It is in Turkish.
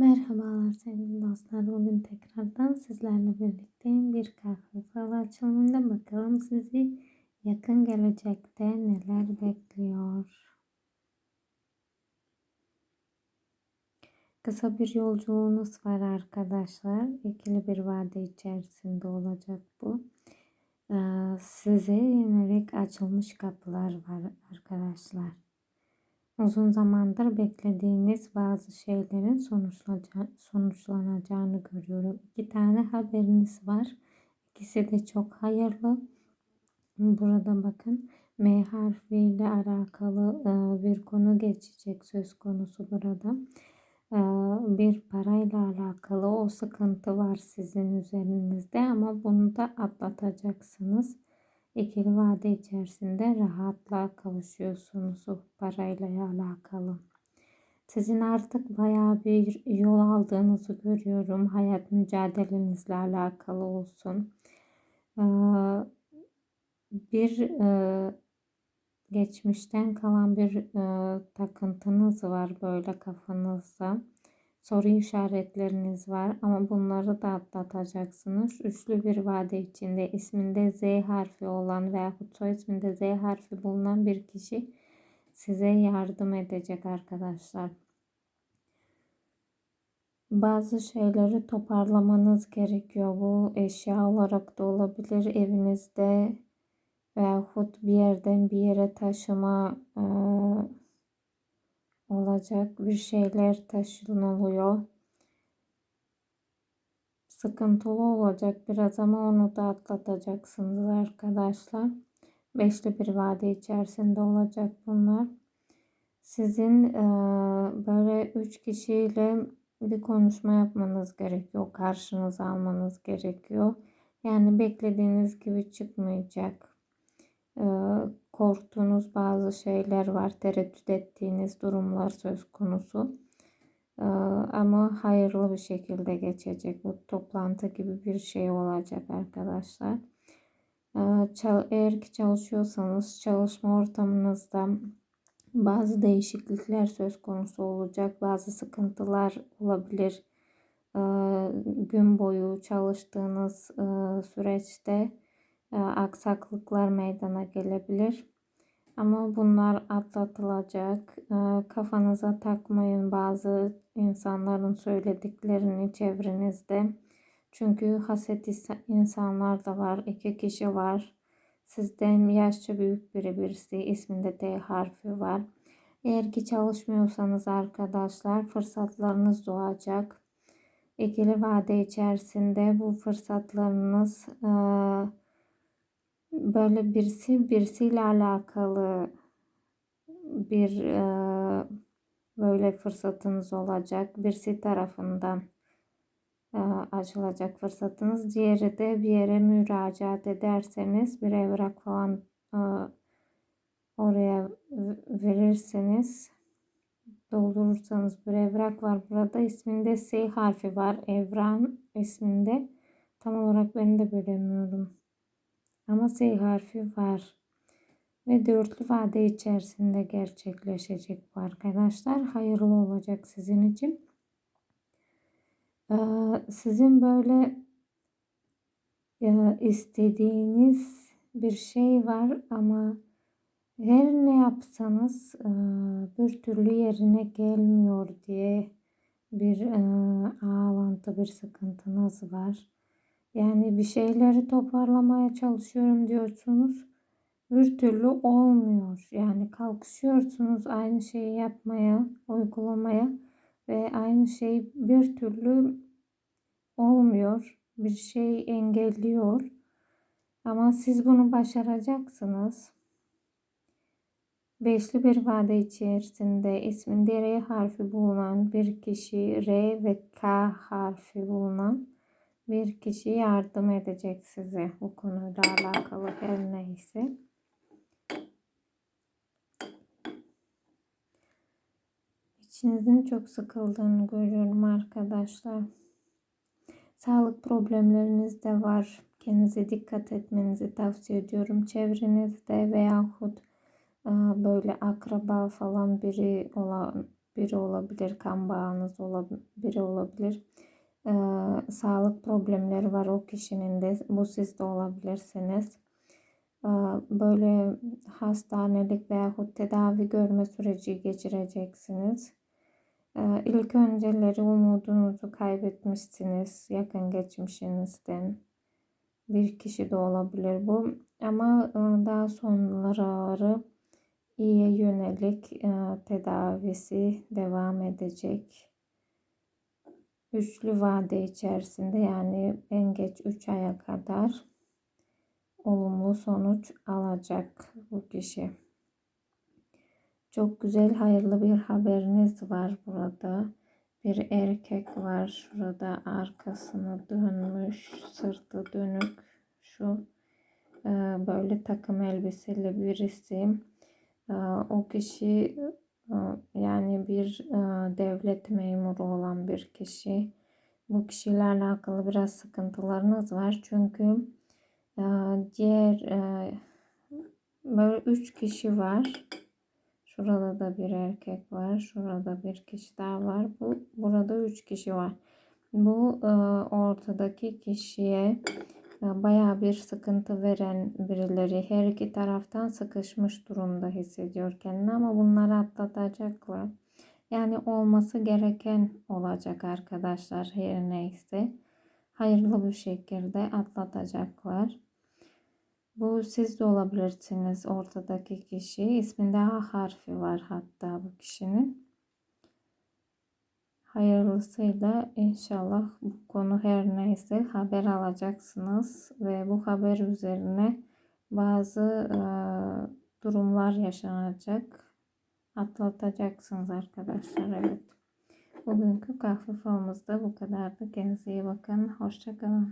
Merhabalar sevgili dostlar. Bugün tekrardan sizlerle birlikteyim. Bir kahve falı açılımında bakalım sizi yakın gelecekte neler bekliyor. Kısa bir yolculuğunuz var arkadaşlar. İkili bir vade içerisinde olacak bu. Ee, size yönelik açılmış kapılar var arkadaşlar. Uzun zamandır beklediğiniz bazı şeylerin sonuçlanacağını görüyorum. İki tane haberiniz var. İkisi de çok hayırlı. Burada bakın M harfiyle alakalı e, bir konu geçecek söz konusu burada. E, bir parayla alakalı o sıkıntı var sizin üzerinizde ama bunu da atlatacaksınız ikili vade içerisinde rahatlığa kavuşuyorsunuz o parayla alakalı. Sizin artık bayağı bir yol aldığınızı görüyorum. Hayat mücadelenizle alakalı olsun. Ee, bir e, geçmişten kalan bir e, takıntınız var böyle kafanızda soru işaretleriniz var ama bunları da atlatacaksınız. Üçlü bir vade içinde isminde Z harfi olan veya soy isminde Z harfi bulunan bir kişi size yardım edecek arkadaşlar. Bazı şeyleri toparlamanız gerekiyor. Bu eşya olarak da olabilir evinizde veyahut bir yerden bir yere taşıma e, olacak bir şeyler taşınılıyor. Sıkıntılı olacak biraz ama onu da atlatacaksınız arkadaşlar. Beşli bir vade içerisinde olacak bunlar. Sizin e, böyle üç kişiyle bir konuşma yapmanız gerekiyor. Karşınıza almanız gerekiyor. Yani beklediğiniz gibi çıkmayacak. E, korktuğunuz bazı şeyler var, tereddüt ettiğiniz durumlar söz konusu. Ee, ama hayırlı bir şekilde geçecek. Bu toplantı gibi bir şey olacak arkadaşlar. Ee, eğer ki çalışıyorsanız çalışma ortamınızda bazı değişiklikler söz konusu olacak. Bazı sıkıntılar olabilir. Ee, gün boyu çalıştığınız e, süreçte aksaklıklar meydana gelebilir. Ama bunlar atlatılacak. E, kafanıza takmayın bazı insanların söylediklerini çevrenizde. Çünkü haset insanlar da var. İki kişi var. Sizden yaşça büyük biri birisi. isminde D harfi var. Eğer ki çalışmıyorsanız arkadaşlar fırsatlarınız doğacak. İkili vade içerisinde bu fırsatlarınız e, böyle birisi birisiyle alakalı bir e, böyle fırsatınız olacak. Birisi tarafından e, açılacak fırsatınız. Diğeri de bir yere müracaat ederseniz bir evrak falan e, oraya verirseniz doldurursanız bir evrak var. Burada isminde S harfi var. Evran isminde. Tam olarak ben de bilemiyorum. Ama S harfi var. Ve dörtlü vade içerisinde gerçekleşecek bu arkadaşlar. Hayırlı olacak sizin için. Ee, sizin böyle istediğiniz bir şey var ama her ne yapsanız e, bir türlü yerine gelmiyor diye bir e, ağlantı, bir sıkıntınız var. Yani bir şeyleri toparlamaya çalışıyorum diyorsunuz. Bir türlü olmuyor. Yani kalkışıyorsunuz aynı şeyi yapmaya, uygulamaya ve aynı şey bir türlü olmuyor. Bir şey engelliyor. Ama siz bunu başaracaksınız. Beşli bir vade içerisinde isminde R harfi bulunan bir kişi R ve K harfi bulunan bir kişi yardım edecek size bu konuyla alakalı her neyse. İçinizin çok sıkıldığını görüyorum arkadaşlar. Sağlık problemleriniz de var. Kendinize dikkat etmenizi tavsiye ediyorum. Çevrenizde veyahut e, böyle akraba falan biri olan biri olabilir, kan bağınız olabilir, biri olabilir. Ee, sağlık problemleri var o kişinin de. Bu siz de olabilirsiniz. Ee, böyle hastanelik veyahut tedavi görme süreci geçireceksiniz. Ee, ilk önceleri umudunuzu kaybetmişsiniz yakın geçmişinizden. Bir kişi de olabilir bu. Ama e, daha sonraları iyiye yönelik e, tedavisi devam edecek. Üçlü vade içerisinde yani en geç 3 aya kadar olumlu sonuç alacak bu kişi. Çok güzel hayırlı bir haberiniz var burada. Bir erkek var şurada arkasını dönmüş, sırtı dönük. Şu e, böyle takım elbiseli birisi. E, o kişi yani bir devlet memuru olan bir kişi. Bu kişilerle alakalı biraz sıkıntılarınız var. Çünkü diğer böyle üç kişi var. Şurada da bir erkek var. Şurada bir kişi daha var. Bu burada üç kişi var. Bu e, ortadaki kişiye e, baya bir sıkıntı veren birileri her iki taraftan sıkışmış durumda hissediyor kendini ama bunları atlatacaklar. Yani olması gereken olacak arkadaşlar her neyse. Hayırlı bir şekilde atlatacaklar. Bu siz de olabilirsiniz ortadaki kişi. İsminde A harfi var hatta bu kişinin. Hayırlısıyla inşallah bu konu her neyse haber alacaksınız ve bu haber üzerine bazı e, durumlar yaşanacak. Atlatacaksınız arkadaşlar. Evet. Bugünkü kahve falımız da bu kadardı. Kendinize iyi bakın. Hoşçakalın.